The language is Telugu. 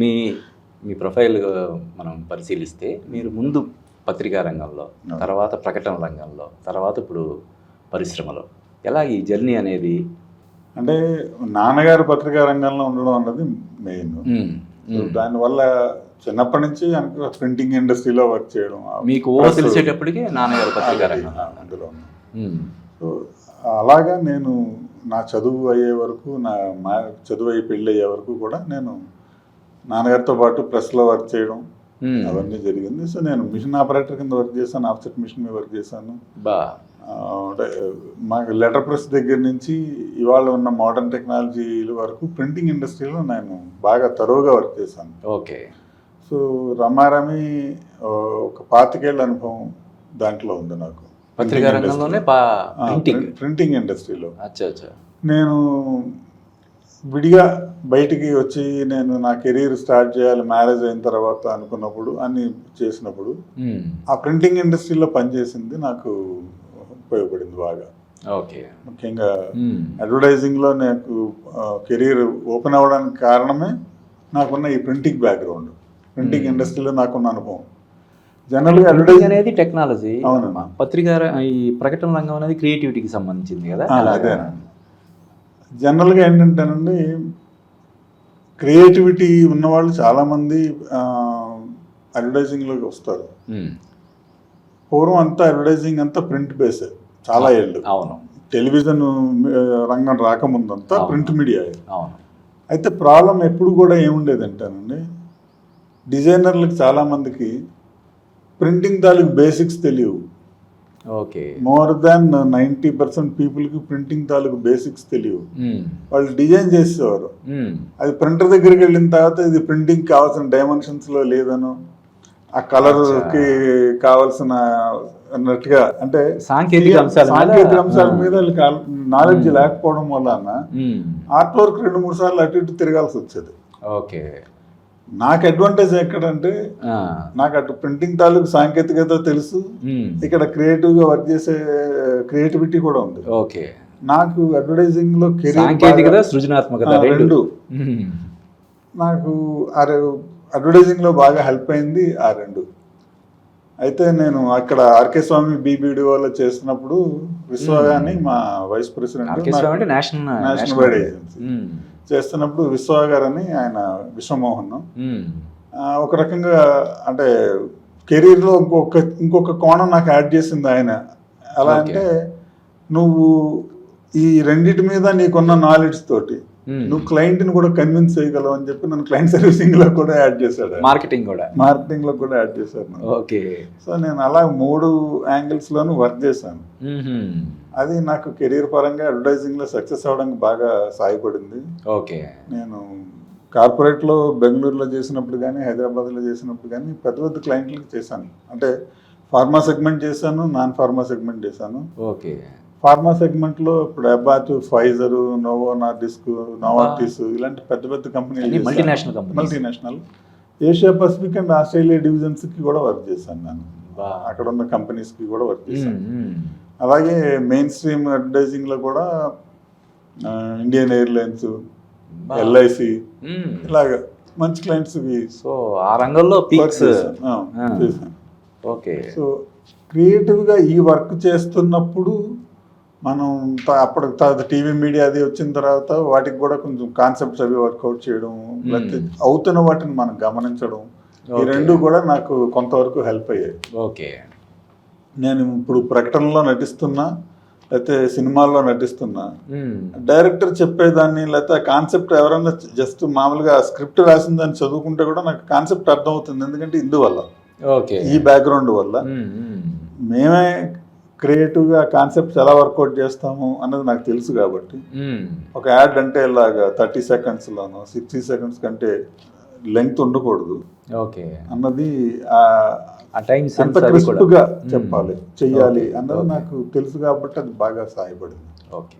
మీ మీ ప్రొఫైల్ మనం పరిశీలిస్తే మీరు ముందు పత్రికా రంగంలో తర్వాత ప్రకటన రంగంలో తర్వాత ఇప్పుడు పరిశ్రమలో ఎలా ఈ జర్నీ అనేది? అంటే నాన్నగారు పత్రికా రంగంలో ఉండడం అన్నది మెయిన్. దానివల్ల చిన్నప్పటి నుంచి ప్రింటింగ్ ఇండస్ట్రీలో వర్క్ చేయడం మీకు తెలిసేటప్పటికే నాన్నగారు పత్రికా రంగం అందులో. సో అలాగా నేను నా చదువు అయ్యే వరకు నా మా చదువు అయ్యి పెళ్ళి అయ్యే వరకు కూడా నేను నాన్నగారితో పాటు ప్రెస్లో వర్క్ చేయడం. అవన్నీ జరిగింది. సో నేను మిషన్ ఆపరేటర్ కింద వర్క్ చేశాను ఆఫ్సెట్ మిషన్ మీద వర్క్ చేశాను. అంటే మాకు లెటర్ ప్రెస్ దగ్గర నుంచి ఇవాళ ఉన్న మోడర్న్ టెక్నాలజీల వరకు ప్రింటింగ్ ఇండస్ట్రీలో నేను బాగా తరువుగా వర్క్ చేశాను. ఓకే. సో రమారమి ఒక పాతికేళ్ళ అనుభవం దాంట్లో ఉంది నాకు. Printing printing. ఇండస్ట్రీలో. నేను విడిగా బయటికి వచ్చి నేను నా కెరీర్ స్టార్ట్ చేయాలి మ్యారేజ్ అయిన తర్వాత అనుకున్నప్పుడు అన్ని చేసినప్పుడు. ఆ ప్రింటింగ్ ఇండస్ట్రీలో పనిచేసింది నాకు ఉపయోగపడింది బాగా ఓకే ముఖ్యంగా. అడ్వర్టైజింగ్లో నాకు కెరీర్ ఓపెన్ అవ్వడానికి కారణమే నాకున్న ఈ ప్రింటింగ్ బ్యాక్గ్రౌండ్ ప్రింటింగ్. ఇండస్ట్రీలో నాకున్న అనుభవం జనరల్గా ప్రింటింగ్ అడ్వర్టైజింగ్ అనేది టెక్నాలజీ అవునమ్మా. పత్రికా ఈ ప్రకటన రంగం అనేది క్రియేటివిటీకి సంబంధించింది కదా? అదేనండి. జనరల్గా ఏంటంటేనండి క్రియేటివిటీ ఉన్నవాళ్ళు చాలామంది అడ్వర్టైజింగ్లోకి వస్తారు. పూర్వం అంతా అడ్వర్టైజింగ్ అంతా ప్రింట్ బేసే చాలా ఏళ్ళు. అవును. టెలివిజన్ రంగం రాకముందంతా. Print media. అవును. అయితే ప్రాబ్లం ఎప్పుడు కూడా ఏముండేదంటేనండి డిజైనర్లకు చాలామందికి ప్రింటింగ్ తాలూకు బేసిక్స్ తెలియవు. Okay. More than ninety percent పీపుల్కి ప్రింటింగ్ తాలూకు బేసిక్స్ తెలియవు. మ్మ్. వాళ్ళు డిజైన్ చేసేవారు. మ్మ్. అది ప్రింటర్ దగ్గరికి వెళ్ళిన తర్వాత ఇది ప్రింటింగ్ కావాల్సిన డైమెన్షన్స్లో లేదనో ఆ కలర్కి కావాల్సిన అన్నట్టుగా అంటే సాంకేతిక సాంకేతిక అంశాల మీద నాలెడ్జ్ లేకపోవడం వలన మ్మ్. ఆర్ట్ వర్క్ రెండు మూడు సార్లు అటు ఇటు తిరగాల్సి వచ్చేది. ఓకే. నాకు అడ్వాంటేజ్ ఎక్కడంటే. నాకు అటు ప్రింటింగ్ తాలూకు సాంకేతికత తెలుసు. ఇక్కడ క్రియేటివ్గా వర్క్ చేసే క్రియేటివిటీ కూడా ఉంది ఓకే నాకు అడ్వర్టైజింగ్లో సాంకేతికత సృజనాత్మకత రెండు. నాకు అడ్వర్టైజింగ్లో బాగా హెల్ప్ అయింది ఆ రెండు అయితే నేను అక్కడ ఆర్కే స్వామి బీబీడీఓలో చేస్తున్నప్పుడు విశ్వగాని మా vice president national wide agency. చేస్తున్నప్పుడు విశ్వ గారని ఆయన విశ్వమోహన్. ఒక రకంగా అంటే కెరీర్లో ఇంకొక ఇంకొక కోణం నాకు యాడ్ చేసింది ఆయన. ఎలా. అంటే నువ్వు ఈ రెండిటి మీద నీకున్న నాలెడ్జ్ తోటి నువ్వు క్లయింట్ని కూడా కన్విన్స్ చేయగలవు అని చెప్పి నన్ను క్లయింట్ సర్వీసింగ్లో కూడా యాడ్ చేశాడు. మార్కెటింగ్ కూడా. మార్కెటింగ్లో కూడా యాడ్ చేశారు నన్ను. ఓకే. సో నేను అలా మూడు యాంగిల్స్ లోను వర్క్ చేశాను. అది నాకు కెరీర్ పరంగా అడ్వర్టైజింగ్లో సక్సెస్ అవడానికి బాగా సహాయపడింది ఓకే. నేను కార్పొరేట్లో బెంగళూరులో చేసినప్పుడు కానీ హైదరాబాద్లో చేసినప్పుడు కానీ పెద్ద పెద్ద క్లయింట్లకు చేశాను. అంటే ఫార్మా సెగ్మెంట్ చేశాను నాన్ ఫార్మా సెగ్మెంట్ చేశాను. ఓకే. ఫార్మా సెగ్మెంట్లో ఇప్పుడు Abbott Pfizer Novo Nordisk Novartis ఇలాంటి పెద్ద పెద్ద కంపెనీలు companies. Multinational Asia Pacific and Australia డివిజన్స్కి కూడా వర్క్ చేశాను నేను. అక్కడ ఉన్న కంపెనీస్కి కూడా వర్క్. చేశాను. అలాగే మెయిన్ స్ట్రీమ్ అడ్వర్టైజింగ్లో కూడా ఇండియన్ ఎయిర్లైన్స్. ఎల్ఐసి. ఇలాగ మంచి క్లయింట్స్కి సో ఆ రంగంలో. చేశాను ఓకే సో క్రియేటివ్గా ఈ వర్క్ చేస్తున్నప్పుడు మనం అప్పుడు తర్వాత టీవీ మీడియా అది వచ్చిన తర్వాత వాటికి కూడా కొంచెం కాన్సెప్ట్స్ అవి వర్కౌట్ చేయడం లేకపోతే అవుతున్న వాటిని మనం గమనించడం ఈ. రెండు కూడా నాకు కొంతవరకు హెల్ప్ అయ్యాయి. ఓకే. నేను ఇప్పుడు ప్రకటనలో నటిస్తున్నా లేకపోతే సినిమాల్లో నటిస్తున్నా. డైరెక్టర్ చెప్పేదాన్ని లేకపోతే ఆ కాన్సెప్ట్ ఎవరైనా జస్ట్ మామూలుగా స్క్రిప్ట్ రాసిందని చదువుకుంటే కూడా నాకు కాన్సెప్ట్ అర్థమవుతుంది ఎందుకంటే ఇందువల్ల. ఓకే. ఈ బ్యాక్గ్రౌండ్ వల్ల. మ్మ్. క్రియేటివ్గా కాన్సెప్ట్స్ ఎలా వర్కౌట్ చేస్తాము అన్నది నాకు తెలుసు కాబట్టి. ఒక యాడ్ అంటే ఇలాగా థర్టీ సెకండ్స్లోనో సిక్స్టీ సెకండ్స్ కంటే లెంగ్త్ ఉండకూడదు. ఓకే. అన్నది ఎంత క్రిస్ప్గా చెప్పాలి చెయ్యాలి అన్నది. నాకు తెలుసు కాబట్టి అది బాగా సహాయపడింది ఓకే.